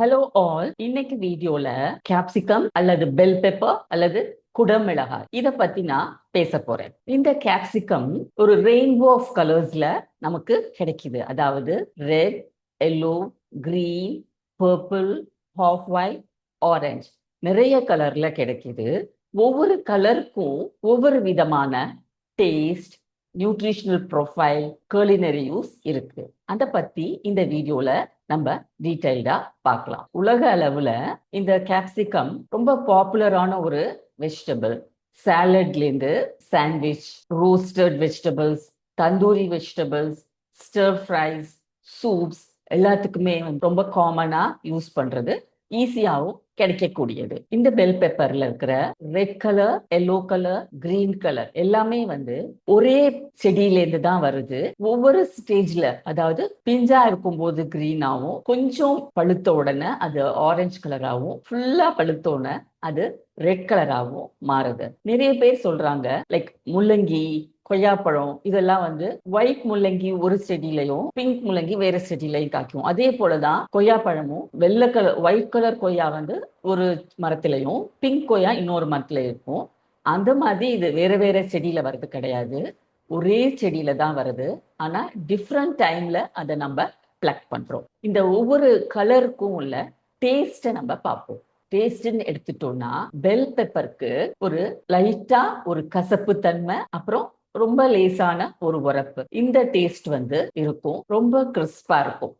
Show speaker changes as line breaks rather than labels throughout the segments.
Hello all இன்னைக்கு வீடியோல capsicum அல்லது பெல் பெப்பர் அல்லது குடமிளகாய். இத பத்தி நான் பேச போறேன். இந்த கேப்சிகம் ஒரு ரெயின்போ ஆஃப் கலர்ஸ்ல நமக்கு கிடைக்குது. அதாவது red yellow green purple half white orange நிறைய கலர்ல கிடைக்குது. ஒவ்வொரு கலருக்கும் ஒவ்வொரு விதமான taste nutritional profile culinary use இருக்கு. அதை பத்தி இந்த வீடியோல நம்ம டீடைல்டா பார்க்கலாம். உலக அளவுல இந்த கேப்சிகம் ரொம்ப பாப்புலரான ஒரு vegetable சாலட்லேருந்து sandwich roasted vegetables tandoori vegetables stir fries soups எல்லாத்துக்குமே ரொம்ப காமனா யூஸ் பண்றது ஈஸியாகவும் கிடைக்கக்கூடியது. இந்த பெல் பெப்பர்ல இருக்கிற red colour yellow colour green colour எல்லாமே வந்து ஒரே செடியிலேருந்து தான் வருது. ஒவ்வொரு ஸ்டேஜ்ல அதாவது பிஞ்சா இருக்கும் போது கிரீனாவும் கொஞ்சம் பழுத்த உடனே அது ஆரஞ்சு கலராகவும் ஃபுல்லா பழுத்த உடனே அது ரெட் கலராகவும் மாறுது. நிறைய பேர் சொல்றாங்க லைக் முள்ளங்கி கொய்யாப்பழம் இதெல்லாம் வந்து ஒயிட் முள்ளங்கி ஒரு செடியிலையும் பிங்க் முள்ளங்கி வேற செடியிலையும் காய்க்கும். அதே போலதான் கொய்யாப்பழமும் வெள்ளை கலர் ஒயிட் கலர் கொய்யா வந்து ஒரு மரத்திலையும் பிங்க் கொய்யா இன்னொரு மரத்துல இருக்கும். அந்த மாதிரி இது வேற வேற செடியில வர்றது கிடையாது. ஒரே செடியில தான் வருது. ஆனா டிஃப்ரெண்ட் டைம்ல அதை நம்ம பிளக் பண்றோம். இந்த ஒவ்வொரு கலருக்கும் உள்ள டேஸ்ட்டை நம்ம பார்ப்போம். டேஸ்ட்னு எடுத்துட்டோம்னா பெல் பெப்பருக்கு ஒரு லைட்டா ஒரு கசப்பு தன்மை அப்புறம் ரொம்ப லேசான ஒரு உரப்பு. இந்த டேஸ்ட் வந்து இருக்கும். ரொம்ப கிறிஸ்பா இருக்கும்.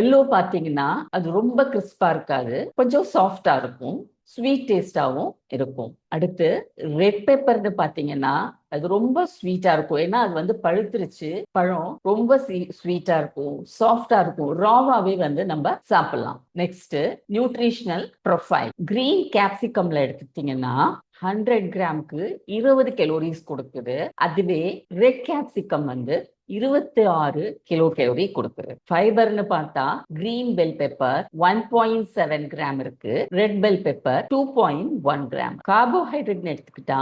எல்லோ பாத்தீங்கன்னா அது ரொம்ப கிறிஸ்பா இருக்காது. கொஞ்சம் சாஃப்டா இருக்கும். ஸ்வீட் டேஸ்டாகவும் இருக்கும். அடுத்து ரெட் பெப்பர்னு பாத்தீங்கன்னா அது ரொம்ப ஸ்வீட்டா இருக்கும். ஏன்னா அது வந்து பழுத்துருச்சு. பழம் ரொம்ப ஸ்வீட்டா இருக்கும். சாஃப்டா இருக்கும். ராவாவே வந்து நம்ம சாப்பிடலாம். நெக்ஸ்ட் நியூட்ரிஷனல் ப்ரொஃபைல் கிரீன் கேப்சிகம்ல எடுத்துட்டீங்கன்னா ஹண்ட்ரட் கிராம்க்கு இருபது கெலோரிஸ் கொடுக்குது. அதுவே ரெட் கேப்சிகம் வந்து இருபத்தி ஆறு கிலோ கேலரி கொடுக்குது ஃபைபர்னு பார்த்தா green bell pepper one point seven gram இருக்கு. Red bell pepper two point one gram carbohydrate எடுத்துக்கிட்டா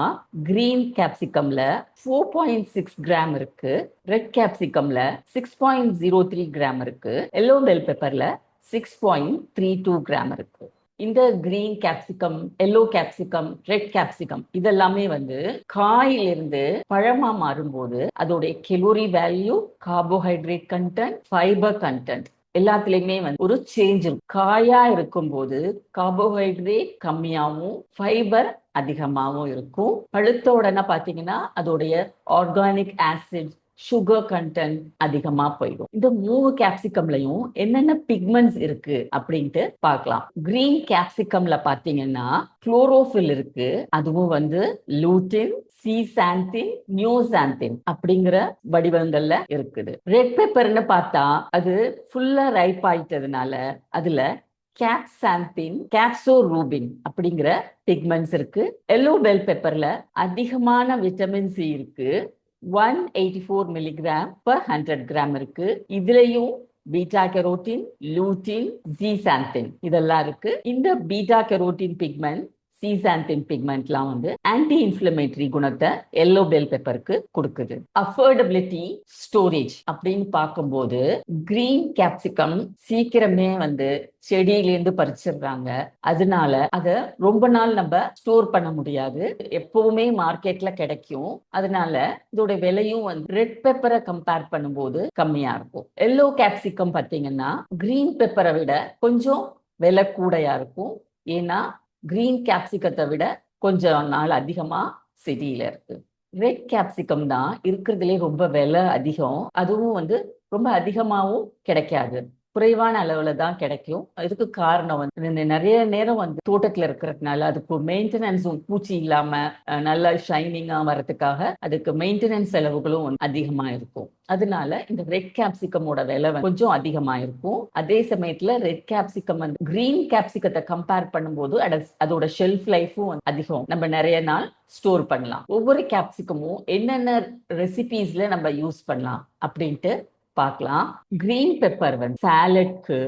கிரீன் கேப்சிகம்ல ஃபோர் பாயிண்ட் சிக்ஸ் கிராம் இருக்கு. Red கேப்சிகம்ல six point zero three gram இருக்கு. Yellow bell பெப்பர்ல six point three two gram இருக்கு. இந்த green capsicum yellow capsicum red capsicum இதெல்லாமே வந்து காயிலிருந்து பழமா மாறும்போது அதோடைய calorie value carbohydrate content fibre content எல்லாத்துலயுமே வந்து ஒரு சேஞ்ச் இருக்கும். காயா இருக்கும்போது கார்போஹைட்ரேட் கம்மியாகவும் ஃபைபர் அதிகமாகவும் இருக்கும். பழுத்த உடனே பாத்தீங்கன்னா அதோடைய ஆர்கானிக் ஆசிட் சுகர் கண்டென்ட் அதிகமா போயிடும். இந்த மூணு கேப்சிகம்லயும் என்னென்ன பிக்மெண்ட்ஸ் இருக்கு அப்படின்ட்டு பார்க்கலாம். கிரீன் கேப்சிகம்ல பாத்தீங்கன்னா குளோரோஃபில் இருக்கு. அதுவும் வந்து லூட்டின் சீசாந்தின் நியோசாந்தின் அப்படிங்கிற வடிவங்கள்ல இருக்குது. ரெட் பேப்பர்னு பார்த்தா அது ஃபுல்லா ரைப் ஆயிட்டதுனால அதுல கேப்சாந்தின் கேப்சோ ரூபின் அப்படிங்கிற பிக்மெண்ட்ஸ் இருக்கு. எல்லோ பெல் பெப்பர்ல அதிகமான விட்டமின் சி இருக்கு. One eighty four milligram per hundred gram இருக்கு. இதுலயும் பீட்டா கெரோட்டின் லூட்டின் ஜீசாந்தின் இதெல்லாம் இருக்கு. இந்த பீட்டா கெரோட்டின் பிக்மெண்ட் சீசாந்தின் பிக்மெண்ட்லாம் வந்து ஆன்டி இன்ஃபிளமேட்டரி குணத்தை எல்லோ பெல் பெப்பருக்கு கொடுக்குது. அஃபோர்டபிலிட்டி ஸ்டோரேஜ் அப்படின்னு பார்க்கும்போது கிரீன் கேப்சிகம் சீக்கிரமே வந்து செடியிலேருந்து பறிச்சிடுறாங்க. அதனால அதை ரொம்ப நாள் நம்ம ஸ்டோர் பண்ண முடியாது. எப்பவுமே மார்க்கெட்ல கிடைக்கும். அதனால இதோட விலையும் வந்து ரெட் பெப்பரை கம்பேர் பண்ணும்போது கம்மியா இருக்கும். எல்லோ கேப்சிகம் பார்த்தீங்கன்னா கிரீன் பெப்பரை விட கொஞ்சம் விலை கூடையா இருக்கும். ஏன்னா கிரீன் கேப்சிகத்தை விட கொஞ்சம் நாள் அதிகமா செடியில இருக்கு. ரெட் கேப்சிகம் தான் இருக்கிறதுலே ரொம்ப விலை அதிகம். அதுவும் வந்து ரொம்ப அதிகமாகவும் கிடைக்காது. குறைவான அளவுல தான் கிடைக்கும். இதுக்கு காரணம் வந்து நிறைய நேரம் வந்து தோட்டத்துல இருக்கிறதுனால அதுக்கு மெயின்டெனன்ஸும் பூச்சி இல்லாம நல்லா ஷைனிங்கா வர்றதுக்காக அதுக்கு மெயின்டெனன்ஸ் செலவுகளும் அதிகமா இருக்கும். அதனால இந்த ரெட் கேப்சிகமோட விலை கொஞ்சம் அதிகமா இருக்கும். அதே சமயத்துல ரெட் கேப்சிகம் வந்து கிரீன் கேப்சிகத்தை கம்பேர் பண்ணும்போது அதோட ஷெல்ஃப் லைஃபும் அதிகம். நம்ம நிறைய நாள் ஸ்டோர் பண்ணலாம். ஒவ்வொரு கேப்சிகமும் என்னென்ன ரெசிபீஸ்ல நம்ம யூஸ் பண்ணலாம் அப்படின்ட்டு பார்க்கலாம். கிரீன் பெப்பர் வந்து சாலட்க்கு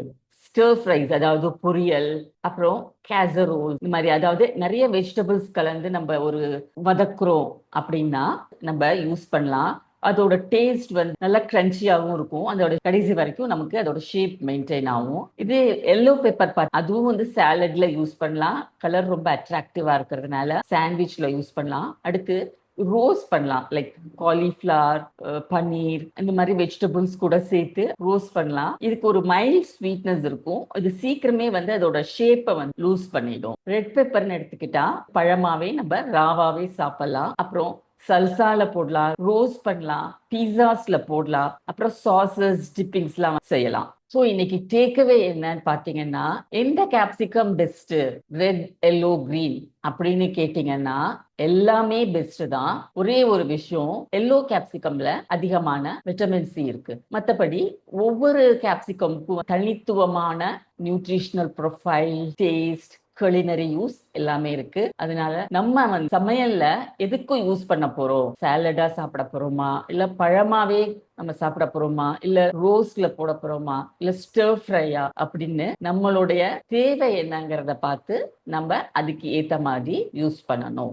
ஸ்டர் ஃப்ரைஸ் அதாவது பொரியல் அப்புறம் கேசரோல் இந்த மாதிரி அதாவது நிறைய வெஜிடபிள்ஸ் கலந்து நம்ம ஒரு வதக்குறோம் அப்படின்னா நம்ம யூஸ் பண்ணலாம். அதோட டேஸ்ட் வந்து நல்லா கிரன்ச்சியாகவும் இருக்கும். அதோட கடைசி வரைக்கும் நமக்கு அதோட ஷேப் மெயின்டைன் ஆகும். இது எல்லோ பெப்பர் பார்ட் அதுவும் வந்து சாலட்ல யூஸ் பண்ணலாம். கலர் ரொம்ப அட்ராக்டிவா இருக்கிறதுனால சாண்ட்விச்ல யூஸ் பண்ணலாம். அடுத்து ரோஸ் பண்ணலாம். லைக் காலிஃப்ளவர் பன்னீர் இந்த மாதிரி வெஜிடபிள்ஸ் கூட சேர்த்து ரோஸ் பண்ணலாம். இதுக்கு ஒரு மைல்ட் ஸ்வீட்னஸ் இருக்கும். இது சீக்கிரமே வந்து அதோட ஷேப்பை வந்து லூஸ் பண்ணிடும். ரெட் பெப்பர்னு எடுத்துக்கிட்டா பழமாவே நம்ம ராவாவே சாப்பிடலாம். அப்புறம் சல்சால போடலாம் ரோஸ் பண்ணலாம் பீஸாஸ்ல போடலாம் அப்புறம் சாசஸ் டிப்பிங்ஸ்லாம் செய்யலாம் ஸோ இன்னைக்கு டேக்அவே என்னன்னு பார்த்தீங்கன்னா எந்த capsicum best red yellow green அப்படின்னு கேட்டீங்கன்னா எல்லாமே பெஸ்ட் தான் ஒரே ஒரு விஷயம் எல்லோ கேப்சிகம்ல அதிகமான விட்டமின் சி இருக்கு மற்றபடி ஒவ்வொரு கேப்சிகம்க்கும் தனித்துவமான nutritional profile taste culinary use எல்லாமே இருக்கு. அதனால நம்ம வந்து சமையல்ல எதுக்கும் யூஸ் பண்ண போறோம். சாலடா சாப்பிட போறோமா? இல்ல பழமாவே நம்ம சாப்பிட போறோமா? இல்ல ரோஸ்ல போட போறோமா? இல்ல ஸ்டர் ஃப்ரையா அப்படின்னு நம்மளுடைய தேவை என்னங்கிறத பார்த்து நம்ம அதுக்கு ஏத்த மாதிரி யூஸ் பண்ணணும்.